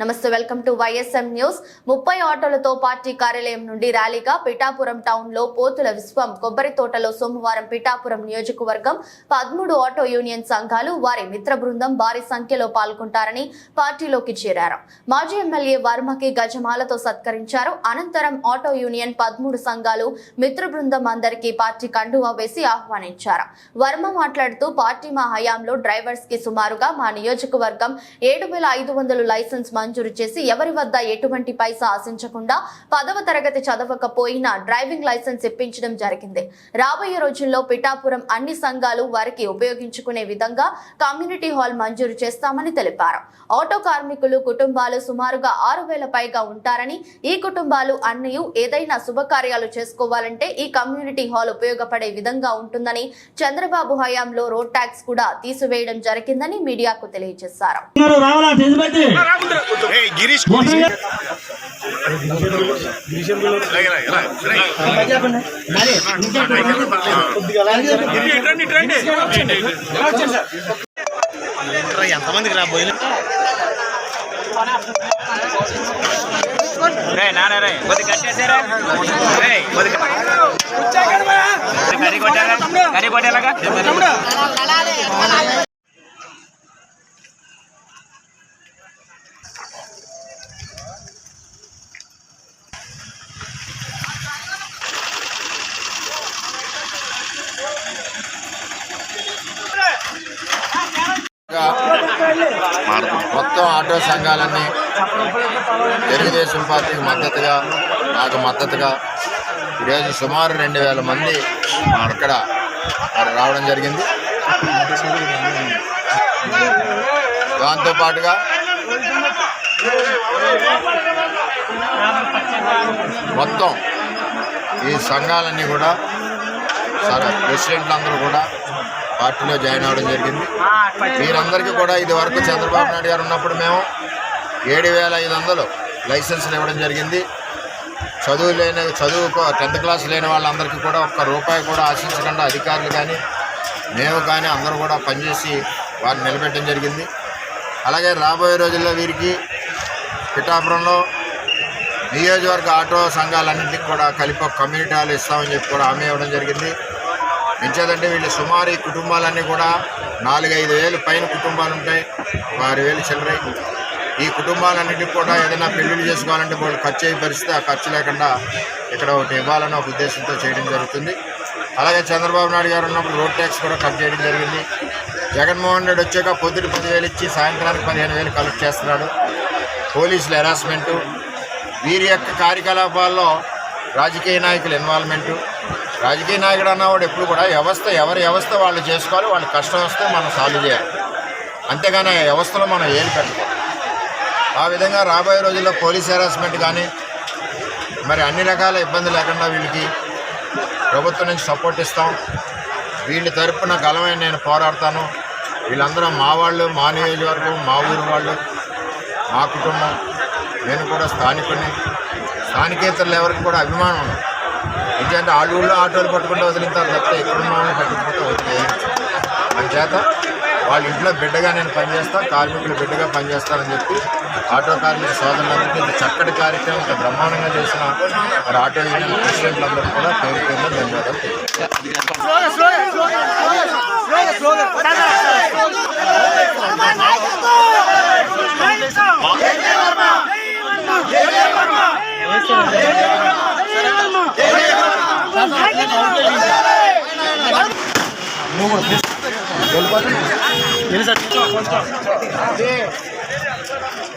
నమస్తే welcome to YSM news. ముప్పై ఆటోలతో party కార్యాలయం నుండి ర్యాలీగా పిఠాపురం టౌన్లో పోతుల విశ్వం కొబ్బరి తోటలో సోమవారం పిఠాపురం నియోజకవర్గం పదమూడు ఆటో యూనియన్ సంఘాలు వారి మిత్ర బృందం భారీ సంఖ్యలో పాల్గొంటారని పార్టీలోకి చేరారు. మాజీ ఎమ్మెల్యే వర్మకి గజమాలతో సత్కరించారు. అనంతరం ఆటో యూనియన్ పదమూడు సంఘాలు మిత్ర బృందం అందరికీ పార్టీ కండువా వేసి ఆహ్వానించారు. వర్మ మాట్లాడుతూ పార్టీ మా హయాంలో డ్రైవర్స్కి సుమారుగా మా నియోజకవర్గం ఏడు వేల ఐదు వందలు లైసెన్స్ మంజూరు చేసి ఎవరి వద్ద ఎటువంటి పైసా ఆశించకుండా పదవ తరగతి చదవకపోయినా డ్రైవింగ్ లైసెన్స్ ఇప్పించడం జరిగింది. రాబోయే రోజుల్లో పిఠాపురం అన్ని సంఘాలు వారికి ఉపయోగించుకునే విధంగా కమ్యూనిటీ హాల్ మంజూరు చేస్తామని తెలిపారు. ఆటో కార్మికులు కుటుంబాలు సుమారుగా ఆరు వేల పైగా ఉంటారని ఈ కుటుంబాలు అన్ని ఏదైనా శుభకార్యాలు చేసుకోవాలంటే ఈ కమ్యూనిటీ హాల్ ఉపయోగపడే విధంగా ఉంటుందని చంద్రబాబు హయాంలో రోడ్ ట్యాక్స్ కూడా తీసివేయడం జరిగిందని మీడియాకు తెలియజేశారు. గిరీష్ ఎంతమందికి రా పోయిన రే నాన్న రే కొద్ది కట్టేసారా రే కొద్ది కర్రీ కొట్టారా? కర్రీ కొట్టేలాగా మొత్తం ఆటో సంఘాలన్నీ తెలుగుదేశం పార్టీకి మద్దతుగా నాకు మద్దతుగా ఈరోజు సుమారు రెండు వేల మంది అక్కడ రావడం జరిగింది. దాంతోపాటుగా మొత్తం ఈ సంఘాలన్నీ కూడా సరే ప్రెసిడెంట్లు అందరూ కూడా పార్టీలో జాయిన్ అవ్వడం జరిగింది. వీరందరికీ కూడా ఇది వరకు చంద్రబాబు నాయుడు గారు ఉన్నప్పుడు మేము ఏడు వేల ఐదు వందలు లైసెన్స్లు ఇవ్వడం జరిగింది. చదువు లేని చదువు టెన్త్ క్లాస్ లేని వాళ్ళందరికీ కూడా ఒక్క రూపాయి కూడా ఆశించకుండా అధికారులు కానీ మేము కానీ అందరూ కూడా పనిచేసి వారిని నిలబెట్టడం జరిగింది. అలాగే రాబోయే రోజుల్లో వీరికి పిఠాపురంలో నియోజకవర్గ ఆటో సంఘాలన్నింటికి కూడా కలిపి ఒక కమ్యూనిటీ హాల్ ఇస్తామని చెప్పి కూడా హామీ ఇవ్వడం జరిగింది. ఎంచేదంటే వీళ్ళు సుమారు ఈ కుటుంబాలన్నీ కూడా నాలుగైదు వేలు పైన కుటుంబాలు ఉంటాయి. ఆరు వేలు చిల్లరై. ఈ కుటుంబాలన్నింటికి కూడా ఏదైనా పెళ్ళిళ్ళు చేసుకోవాలంటే వాళ్ళు ఖర్చు అయ్యే పరిస్థితి ఆ ఖర్చు లేకుండా ఇక్కడ ఒకటి ఇవ్వాలని ఒక ఉద్దేశంతో చేయడం జరుగుతుంది. అలాగే చంద్రబాబు నాయుడు గారు ఉన్నప్పుడు రోడ్ ట్యాక్స్ కూడా కట్ చేయడం జరిగింది. జగన్మోహన్ రెడ్డి వచ్చాక పొద్దున పదివేలు ఇచ్చి సాయంత్రానికి పదిహేను వేలు కలెక్ట్ చేస్తున్నాడు. పోలీసుల హెరాస్మెంటు వీరి యొక్క కార్యకలాపాల్లో రాజకీయ నాయకుల ఇన్వాల్వ్మెంటు రాజకీయ నాయకుడు అన్నవాడు ఎప్పుడు కూడా వ్యవస్థ ఎవరి వ్యవస్థ వాళ్ళు చేసుకోవాలి వాళ్ళ కష్టం వస్తే మనం సాల్వ్ చేయాలి. అంతేగాని ఆ వ్యవస్థలో మనం ఏలు పెట్టుకోవాలి ఆ విధంగా రాబోయే రోజుల్లో పోలీస్ హెరాస్మెంట్ కానీ మరి అన్ని రకాల ఇబ్బంది లేకుండా వీళ్ళకి ప్రభుత్వం నుంచి సపోర్ట్ ఇస్తాం. వీళ్ళ తరపున గలమైన నేను పోరాడతాను. వీళ్ళందరూ మా వాళ్ళు మా నియోజకవర్గం మా ఊరు వాళ్ళు మా కుటుంబం. నేను కూడా స్థానికుడిని స్థానికేతరులు ఎవరికి కూడా అభిమానం ఉంది ఎందుకంటే ఆ ఊళ్ళో ఆటోలు పట్టుకుంటూ వదిలింటారు తప్పితే ఇక్కడ ఉన్న వాళ్ళని పట్టుకుంటూ వదిలేయచ్చు వాళ్ళ ఇంట్లో బిడ్డగా నేను పనిచేస్తా కార్మికులు బిడ్డగా పనిచేస్తానని చెప్పి ఆటో కార్మిక సోదరులందరికీ ఇంత చక్కటి కార్యక్రమం ఇంత బ్రహ్మాండంగా చేసిన మరి ఆటో యూనియన్ ప్రెసిడెంట్లందరూ కూడా పేరు పేరున ధన్యవాదాలు ఎన్ని సార్